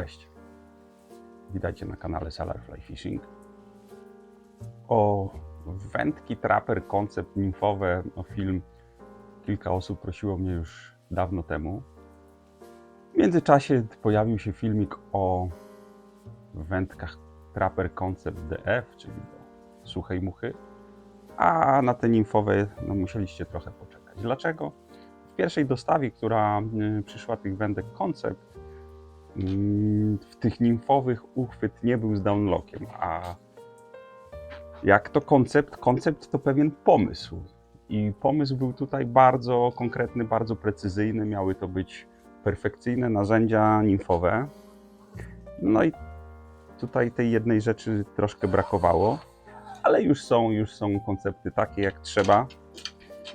Cześć. Witajcie na kanale Solar Fly Fishing. O wędki, traper, koncept nimfowe, o film kilka osób prosiło mnie już dawno temu. W międzyczasie pojawił się filmik o wędkach traper koncept DF, czyli do suchej muchy, a na te nimfowe no, musieliście trochę poczekać. Dlaczego? W pierwszej dostawie, która y, przyszła tych wędek koncept, w tych nimfowych uchwyt nie był z downlockiem, a jak to koncept? Koncept to pewien pomysł. I pomysł był tutaj bardzo konkretny, bardzo precyzyjny. Miały to być perfekcyjne narzędzia nimfowe. No i tutaj tej jednej rzeczy troszkę brakowało, ale już są, już są koncepty takie jak trzeba.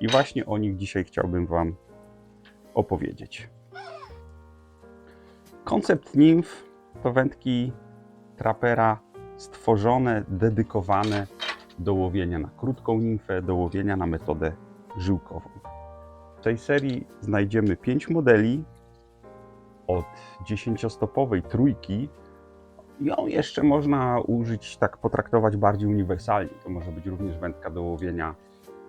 I właśnie o nich dzisiaj chciałbym Wam opowiedzieć. Koncept nimf to wędki trapera stworzone, dedykowane do łowienia na krótką nimfę, do łowienia na metodę żyłkową. W tej serii znajdziemy 5 modeli od 10-stopowej trójki. Ją jeszcze można użyć, tak potraktować bardziej uniwersalnie. To może być również wędka do łowienia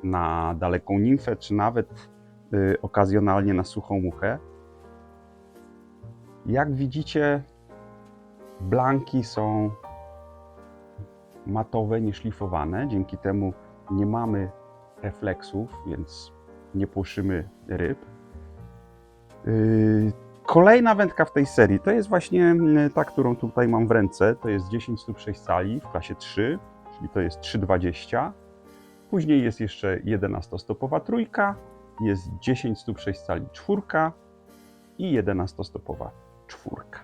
na daleką nimfę, czy nawet y, okazjonalnie na suchą muchę. Jak widzicie, blanki są matowe, nieszlifowane. Dzięki temu nie mamy refleksów, więc nie płoszymy ryb. Yy, Kolejna wędka w tej serii to jest właśnie mm, ta, którą tutaj mam w ręce. To jest 10 stóp 6 cali w klasie 3, czyli to jest 3,20. Później jest jeszcze 11-stopowa trójka, jest 10 stóp 6 cali czwórka i 11-stopowa czwórka.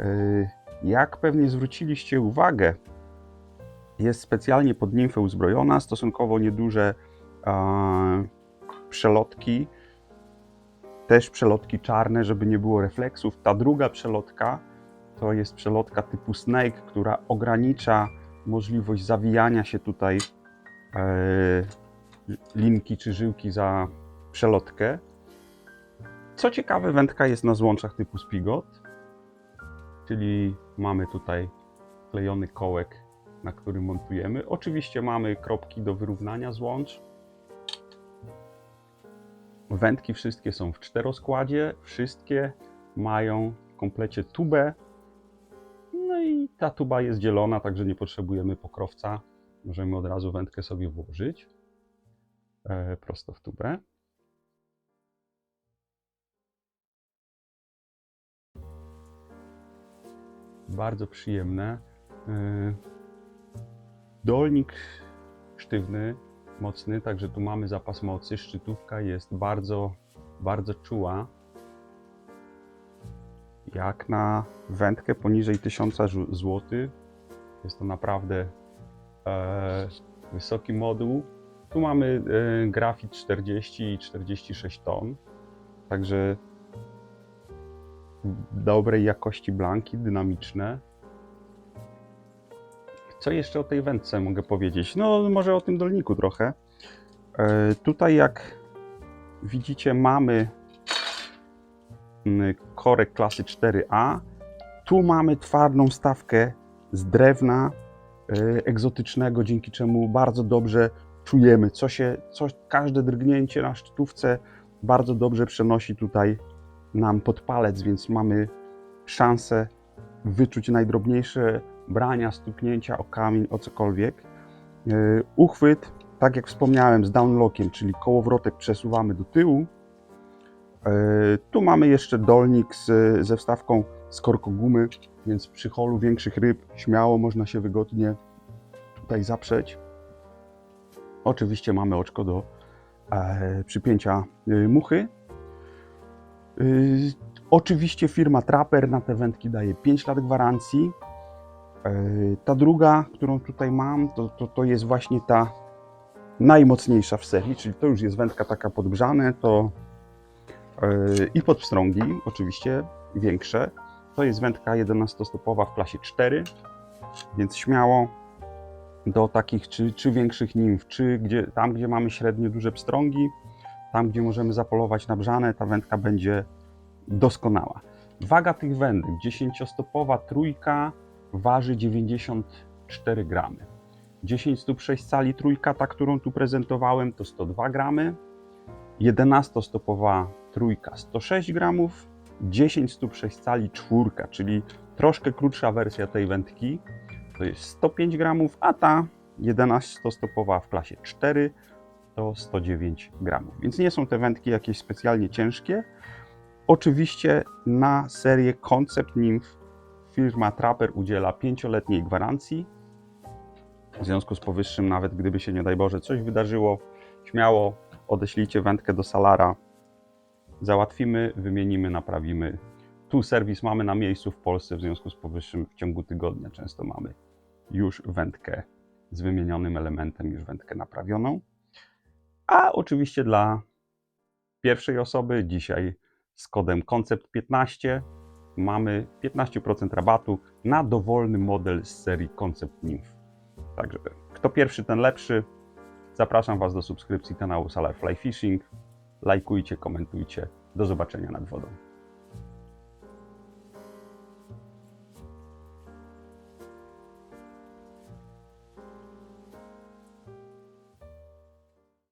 Yy, Jak pewnie zwróciliście uwagę, jest specjalnie pod nimfę uzbrojona, stosunkowo nieduże e, przelotki, też przelotki czarne, żeby nie było refleksów. Ta druga przelotka to jest przelotka typu snake, która ogranicza możliwość zawijania się tutaj e, linki czy żyłki za przelotkę. Co ciekawe, wędka jest na złączach typu spigot, czyli mamy tutaj klejony kołek, na którym montujemy. Oczywiście mamy kropki do wyrównania złącz. Wędki wszystkie są w czteroskładzie, wszystkie mają w komplecie tubę. No i ta tuba jest dzielona, także nie potrzebujemy pokrowca. Możemy od razu wędkę sobie włożyć e, prosto w tubę. Bardzo przyjemne. E, Dolnik sztywny, mocny, także tu mamy zapas mocy. Szczytówka jest bardzo, bardzo czuła. Jak na wędkę poniżej 1000 zł, jest to naprawdę e, wysoki moduł. Tu mamy e, grafit 40 i 46 ton, także dobrej jakości blanki, dynamiczne. Co jeszcze o tej wędce mogę powiedzieć? No, może o tym dolniku trochę. E, tutaj, jak widzicie, mamy mm, korek klasy 4A. Tu mamy twardą stawkę z drewna e, egzotycznego, dzięki czemu bardzo dobrze czujemy, co się, co, każde drgnięcie na szczytówce bardzo dobrze przenosi tutaj nam pod palec, więc mamy szansę wyczuć najdrobniejsze brania, stuknięcia o kamień, o cokolwiek. Yy, Uchwyt, tak jak wspomniałem, z downlockiem, czyli kołowrotek przesuwamy do tyłu. Yy, Tu mamy jeszcze dolnik z, ze wstawką z korkogumy, więc przy holu większych ryb śmiało można się wygodnie tutaj zaprzeć. Oczywiście mamy oczko do e, przypięcia e, muchy. Yy, Oczywiście firma Trapper na te wędki daje 5 lat gwarancji. Yy, Ta druga, którą tutaj mam, to, to, to jest właśnie ta najmocniejsza w serii, czyli to już jest wędka taka podgrzane, to yy, i podwstrągi oczywiście większe. To jest wędka 11-stopowa w klasie 4, więc śmiało do takich czy, czy większych nimf, czy gdzie, tam, gdzie mamy średnio duże pstrągi, tam, gdzie możemy zapolować na brzane, ta wędka będzie doskonała. Waga tych wędek, 10-stopowa trójka waży 94 gramy. 10 stóp 6 cali trójka, ta którą tu prezentowałem, to 102 gramy. 11-stopowa trójka 106 gramów. 10 stóp 6 cali czwórka, czyli troszkę krótsza wersja tej wędki, to jest 105 gramów, a ta 11-stopowa w klasie 4 to 109 gramów. Więc nie są te wędki jakieś specjalnie ciężkie. Oczywiście na serię Concept Nymph firma Trapper udziela 5-letniej gwarancji. W związku z powyższym, nawet gdyby się nie daj Boże coś wydarzyło, śmiało odeślijcie wędkę do Salara. Załatwimy, wymienimy, naprawimy. Tu serwis mamy na miejscu w Polsce, w związku z powyższym w ciągu tygodnia często mamy już wędkę z wymienionym elementem, już wędkę naprawioną. A oczywiście dla pierwszej osoby dzisiaj z kodem Concept15 mamy 15% rabatu na dowolny model z serii Concept Nymph. Także kto pierwszy, ten lepszy. Zapraszam Was do subskrypcji kanału Solar Fly Fishing. Lajkujcie, komentujcie. Do zobaczenia nad wodą.